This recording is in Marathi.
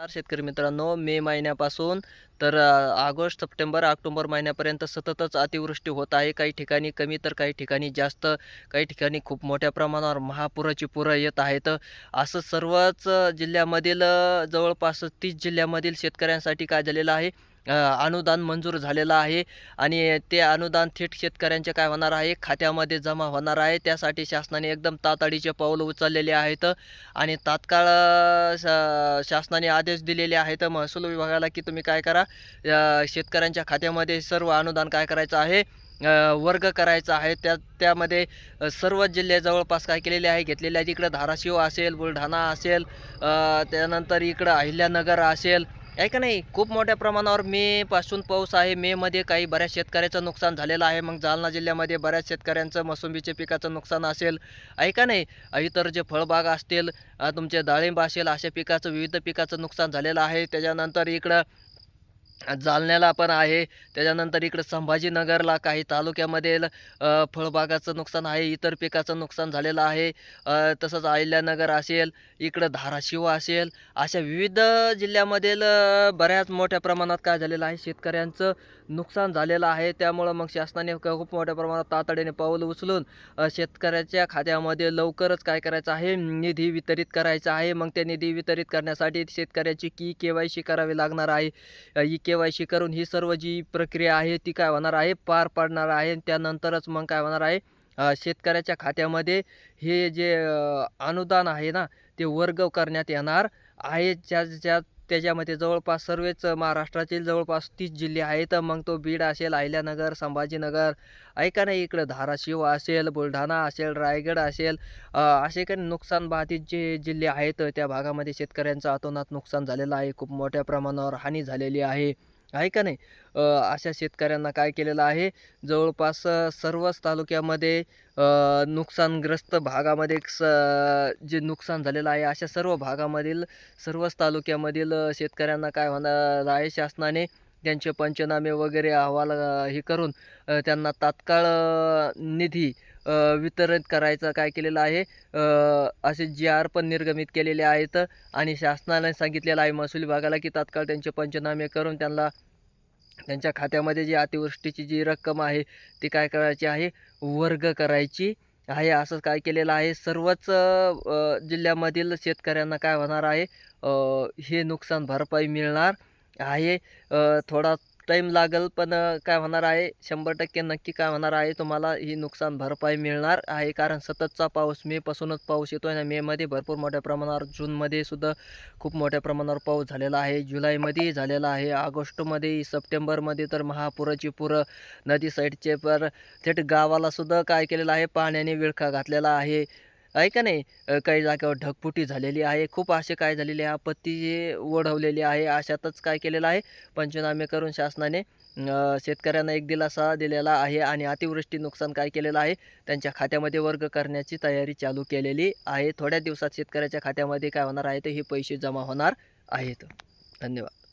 शेतकरी मित्रांनो मे महिन्यापासून तर ऑगस्ट सप्टेंबर ऑक्टोबर महिन्यापर्यंत सततच अतिवृष्टी होत आहे. काही ठिकाणी कमी तर काही ठिकाणी जास्त काही ठिकाणी खूप मोठ्या प्रमाणावर महापुराची पुरं येत आहेत. असं सर्वच जिल्ह्यामधील जवळपास तीस जिल्ह्यामधील शेतकऱ्यांसाठी काय झालेलं आहे? अनुदान मंजूर झालेलं आहे. आणि ते अनुदान थेट शेतकऱ्यांच्या काय होणार आहे? खात्यामध्ये जमा होणार आहे. त्यासाठी शासनाने एकदम तातडीचे पाऊल उचललेले आहेत. आणि तात्काळ शा शासनाने आदेश दिलेले आहेत. महसूल विभागाला की तुम्ही काय करा? शेतकऱ्यांच्या खात्यामध्ये सर्व अनुदान काय करायचं आहे? वर्ग करायचा आहे. त्या त्यामध्ये सर्व जिल्हे जवळपास काय केलेले आहे? घेतलेले आहेत इकडं धाराशिव असेल बुलढाणा असेल त्यानंतर इकडं अहिल्यानगर असेल आहे का नाही? खूप मोठ्या प्रमाणावर मेपासून पाऊस आहे. मेमध्ये काही बऱ्याच शेतकऱ्याचं नुकसान झालेलं आहे. मग जालना जिल्ह्यामध्ये बऱ्याच शेतकऱ्यांचं मोसंबीचे पिकाचं नुकसान असेल. आहे का नाही? इतर जे फळबाग असतील तुमचे डाळिंब असेल अशा पिकाचं विविध पिकाचं नुकसान झालेलं आहे. त्याच्यानंतर इकडं जालन्याला पण आहे. त्याच्यानंतर इकडं संभाजीनगरला काही तालुक्यामध्ये फळबागाचं नुकसान आहे इतर पिकाचं नुकसान झालेलं आहे. तसंच अहिल्यानगर असेल इकडं धाराशिव असेल अशा विविध जिल्ह्यामधील बऱ्याच मोठ्या प्रमाणात काय झालेलं आहे शेतकऱ्यांचं नुकसान झालेलं आहे. त्यामुळं मग शासनाने खूप मोठ्या प्रमाणात तातडीने पाऊल उचलून शेतकऱ्याच्या खात्यामध्ये लवकरच काय करायचं आहे निधी वितरित करायचा आहे. मग ते निधी वितरित करण्यासाठी शेतकऱ्याची की के वाय सी करावी लागणार आहे. के वाय सी करून ही सर्व जी प्रक्रिया आहे ती काय होणार आहे? पार पाडणार आहे आणि त्यानंतरच मग काय होणार आहे? शेतकऱ्याच्या खात्यामध्ये हे जे अनुदान आहे ना ते वर्ग करण्यात येणार आहे. ज्या ज्या त्याच्यामध्ये जवळपास सर्वच महाराष्ट्रातील जवळपास तीस जिल्हे आहेत. मग तो बीड असेल अहिल्यानगर संभाजीनगर ऐका नाही इकडं धाराशिव असेल बुलढाणा असेल रायगड असेल असे काही नुकसान बाधित जे जिल्हे आहेत त्या भागामध्ये शेतकऱ्यांचं अतोनात नुकसान झालेलं आहे. खूप मोठ्या प्रमाणावर हानी झालेली आहे. आहे का नाही? अशा शेतकऱ्यांना काय केलेलं आहे? जवळपास सर्वच तालुक्यामध्ये नुकसानग्रस्त भागामध्ये स जे नुकसान झालेलं आहे अशा सर्व भागामधील सर्वच तालुक्यामधील शेतकऱ्यांना काय होणार आहे? शासनाने त्यांचे पंचनामे वगैरे अहवाल हे करून त्यांना तात्काळ निधी वितरित करायचं काय केलेलं आहे? असे जी आर पण निर्गमित केलेले आहेत आणि शासनाने सांगितलेलं आहे महसूल विभागाला की तात्काळ त्यांचे पंचनामे करून त्यांना त्यांच्या खात्यामध्ये जी अतिवृष्टीची जी रक्कम आहे ती काय करायची आहे? वर्ग करायची आहे. असं काय केलेलं आहे? सर्वच जिल्ह्यामधील शेतकऱ्यांना काय होणार आहे? हे नुकसान भरपाई मिळणार आहे. थोडा टाईम लागेल पण काय होणार आहे? शंभर टक्के नक्की काय होणार आहे? तुम्हाला ही नुकसान भरपाई मिळणार आहे. कारण सततचा पाऊस मेपासूनच पाऊस येतो आहे ना मेमध्ये भरपूर मोठ्या प्रमाणावर जूनमध्ये सुद्धा खूप मोठ्या प्रमाणावर पाऊस झालेला आहे. जुलैमध्येही झालेला आहे. ऑगस्टमध्ये सप्टेंबरमध्ये तर महापुराची पुरं नदी साईडचे पर थेट गावालासुद्धा काय केलेलं आहे? पाण्याने विळखा घातलेला आहे. आहे का नाही? काही जागेवर ढगफुटी झालेली आहे. खूप असे काय झालेले आपत्ती ओढवलेली आहे अशातच काय केलेलं आहे? पंचनामे करून शासनाने शेतकऱ्यांना एक दिलासा दिलेला आहे आणि अतिवृष्टी नुकसान काय केलेलं आहे? त्यांच्या खात्यामध्ये वर्ग करण्याची तयारी चालू केलेली आहे. थोड्या दिवसात शेतकऱ्याच्या खात्यामध्ये काय होणार आहे? ते हे पैसे जमा होणार आहेत. धन्यवाद.